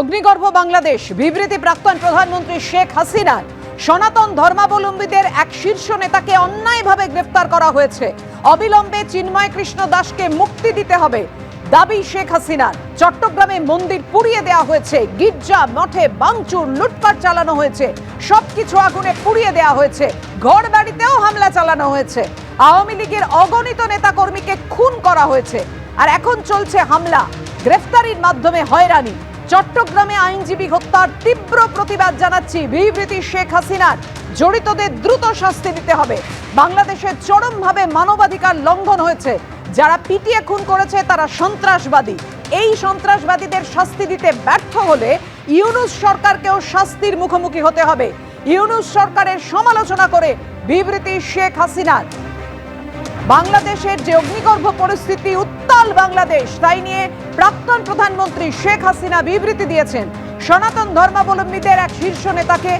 অগ্নিগর্ভ বাংলাদেশ, বিবৃতি প্রাক্তন প্রধানমন্ত্রী শেখ হাসিনার। সনাতন ধর্মাবলম্বীদের এক শীর্ষ নেতাকে অন্যায়ভাবে গ্রেফতার করা হয়েছে। অবিলম্বে চিন্ময় কৃষ্ণ দাসকে মুক্তি দিতে হবে, দাবি শেখ হাসিনার। চট্টগ্রামে মন্দির পুড়িয়ে দেওয়া হয়েছে, গির্জা, মঠে বাংচুর, লুটপাট চালানো হয়েছে, সবকিছু আগুনে পুড়িয়ে দেওয়া হয়েছে ঘর বাড়িতেও হামলা চালানো হয়েছে। আওয়ামী লীগের অগণিত নেতাকর্মীকে খুন করা হয়েছে। আর এখন চলছে হামলা। গ্রেফতারির মাধ্যমে হয়রানি। চট্টগ্রামে আইনজীবী হত্যার তীব্র প্রতিবাদ জানাচ্ছি বিবৃতি শেখ হাসিনার। জড়িতদের দ্রুত শাস্তি দিতে হবে। বাংলাদেশে চরমভাবে মানবাধিকার লঙ্ঘন হয়েছে। যারা পিটিয়ে খুন করেছে, তারা সন্ত্রাসবাদী। এই সন্ত্রাসবাদীদের শাস্তি দিতে ব্যর্থ হলে ইউনুস সরকারকেও শাস্তির মুখোমুখি হতে হবে। ইউনুস সরকারের সমালোচনা করে বিবৃতি শেখ হাসিনার। বাংলাদেশের যে অগ্নিগর্ভ পরিস্থিতি, উত্তাল বাংলাদেশ, তাই নিয়ে প্রাক্তন প্রধানমন্ত্রী শেখ হাসিনা বিবৃতি দিয়েছেন। সনাতন ধর্মাবলম্বীদের এক শীর্ষ নেতাকে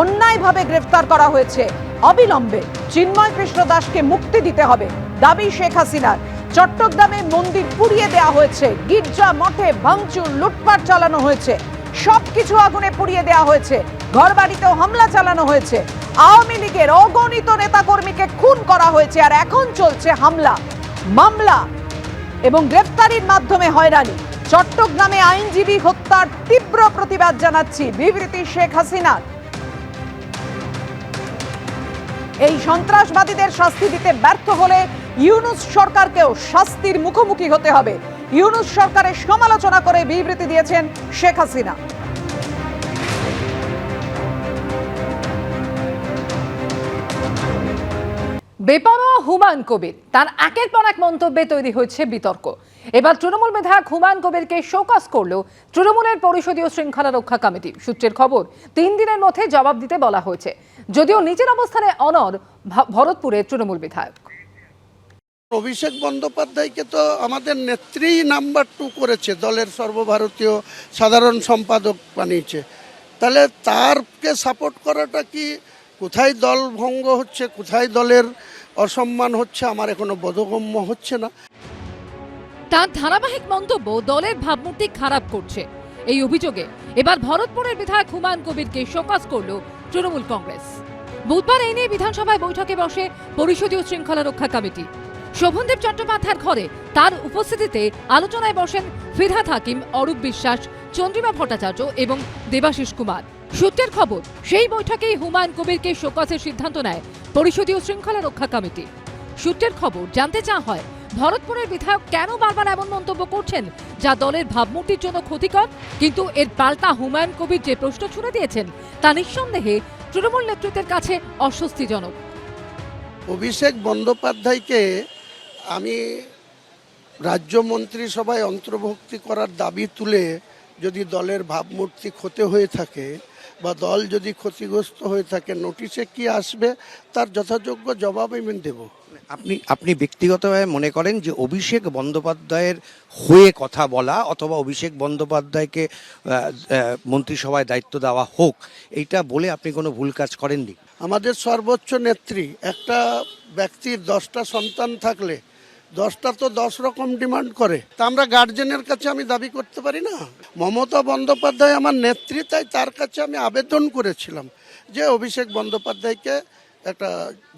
অন্যায়ভাবে গ্রেফতার করা হয়েছে। অবিলম্বে চিন্ময় কৃষ্ণ দাসকে মুক্তি দিতে হবে, দাবি শেখ হাসিনার। চট্টগ্রামে মন্দির পুড়িয়ে দেওয়া হয়েছে, গির্জা মঠে ভাঙচুর, লুটপাট চালানো হয়েছে। সবকিছু আগুনে পুড়িয়ে দেওয়া হয়েছে, ঘরবাড়িতেও হামলা চালানো হয়েছে। আওয়ামী লীগের অগণিত নেতাকর্মীকে খুন করা হয়েছে আর এখন চলছে হামলা, মামলা এবং গ্রেফতারির মাধ্যমে হয়রানি। চট্টগ্রামে আইনজীবী হত্যার তীব্র প্রতিবাদ জানাচ্ছি বিবৃতি শেখ হাসিনার। এই সন্ত্রাসবাদীদের শাস্তি দিতে ব্যর্থ হলে ইউনুস সরকারকেও শাস্তির মুখোমুখি হতে হবে। ইউনুস সরকারের সমালোচনা করে বিবৃতি দিয়েছেন শেখ হাসিনা। বেপরোয়া হুমায়ুন কবির, তার একের পর এক মন্তব্যে তৈরি হয়েছে বিতর্ক। এবার তৃণমূল বিধায়ক হুমায়ুন কবিরকে শোকজ করল তৃণমূলের পরিষদীয় শৃঙ্খলা রক্ষা কমিটি সূত্রের খবর, তিন দিনের মধ্যে জবাব দিতে বলা হয়েছে। যদিও নিজের অবস্থানে অনর ভরতপুরে তৃণমূল বিধায়ক। অভিষেক বন্দ্যোপাধ্যায়কে তো আমাদের নেত্রী নাম্বার টু করেছে, দলের সর্বভারতীয় সাধারণ সম্পাদক বানিয়েছে। তাহলে তারকে সাপোর্ট করাটা কি, কোথায় দল ভঙ্গ হচ্ছে, কোথায় দলের অসম্মান হচ্ছে, আমার এখনও বোধগম্য হচ্ছে না। তার ধারাবাহিক মন্তব্য দলের ভাবমূর্তি খারাপ করছে। এই অভিযোগে এবার ভরতপুরের বিধায়ক হুমায়ুন কবিরকে শোকজ করল তৃণমূল কংগ্রেস। বুধবার এই নিয়ে বিধানসভায় বৈঠকে বসে পরিষদীয় শৃঙ্খলা রক্ষা কমিটি। শোভনদেব চট্টোপাধ্যায়ের ঘরে তার উপস্থিতিতে আলোচনায় বসেন ফিরহাদ হাকিম, অরূপ বিশ্বাস, চন্দ্রিমা ভট্টাচার্য এবং দেবাশিস কুমার। সূত্রের খবর, সেই বৈঠকেই হুমায়ুন কবিরকে শোকজের সিদ্ধান্ত নেয় পরিষদীয় শৃঙ্খলা রক্ষা কমিটি। সূত্রের খবর, জানতে চাওয়া হয়, ভরতপুরের বিধায়ক কেন বারবার এমন মন্তব্য করছেন, যা দলের ভাবমূর্তির জন্য ক্ষতিকর, কিন্তু এর পাল্টা হুমায়ুন কবির যে প্রশ্ন ছুড়ে দিয়েছেন, তা নিঃসন্দেহে তৃণমূল নেতৃত্বের কাছে অস্বস্তিজনক। অভিষেক বন্দ্যোপাধ্যায়কে আমি রাজ্য মন্ত্রিসভায় অন্তর্ভুক্তি করার দাবি তুলে যদি দলের ভাবমূর্তি ক্ষতি হয়ে থাকে বা দল যদি ক্ষতিগ্রস্ত হয়ে থাকে নোটিশে কি আসবে? তার যথাযোগ্য জবাব আমি দেব। আপনি আপনি ব্যক্তিগতভাবে মনে করেন যে অভিষেক বন্দ্যোপাধ্যায়ের হয়ে কথা বলা অথবা অভিষেক বন্দ্যোপাধ্যায়কে মন্ত্রিসভায় দায়িত্ব দেওয়া হোক এইটা বলে আপনি কোনো ভুল কাজ করেননি? আমাদের সর্বোচ্চ নেত্রী একটা ব্যক্তির দশটা সন্তান থাকলে দশটা তো দশ রকম ডিমান্ড করে। তা আমরা গার্জেনের কাছে আমি দাবি করতে পারি না। মমতা বন্দ্যোপাধ্যায় আমার তাই তার কাছে আমি আবেদন করেছিলাম যে অভিষেক বন্দ্যোপাধ্যায়কে একটা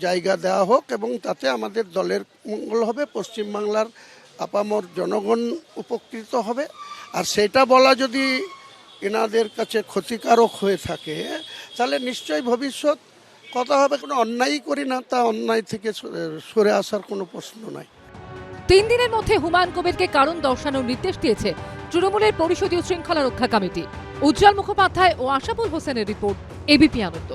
জায়গা দেওয়া হোক এবং তাতে আমাদের দলের মঙ্গল হবে, পশ্চিমবাংলার আপামর জনগণ উপকৃত হবে। আর সেটা বলা যদি এনাদের কাছে ক্ষতিকারক হয়ে থাকে, তাহলে নিশ্চয়ই ভবিষ্যৎ কথা হবে, কোনো অন্যায়ই করি না, তা অন্যায় থেকে সরে আসার কোনো প্রশ্ন নাই। তিন দিনের মধ্যে হুমায়ুন কবিরকে কারণ দর্শানোর নির্দেশ দিয়েছে তৃণমূলের পরিষদীয় শৃঙ্খলা রক্ষা কমিটি। উজ্জ্বল মুখোপাধ্যায় ও আশাপুর হোসেনের রিপোর্ট, এবিপি আনন্দ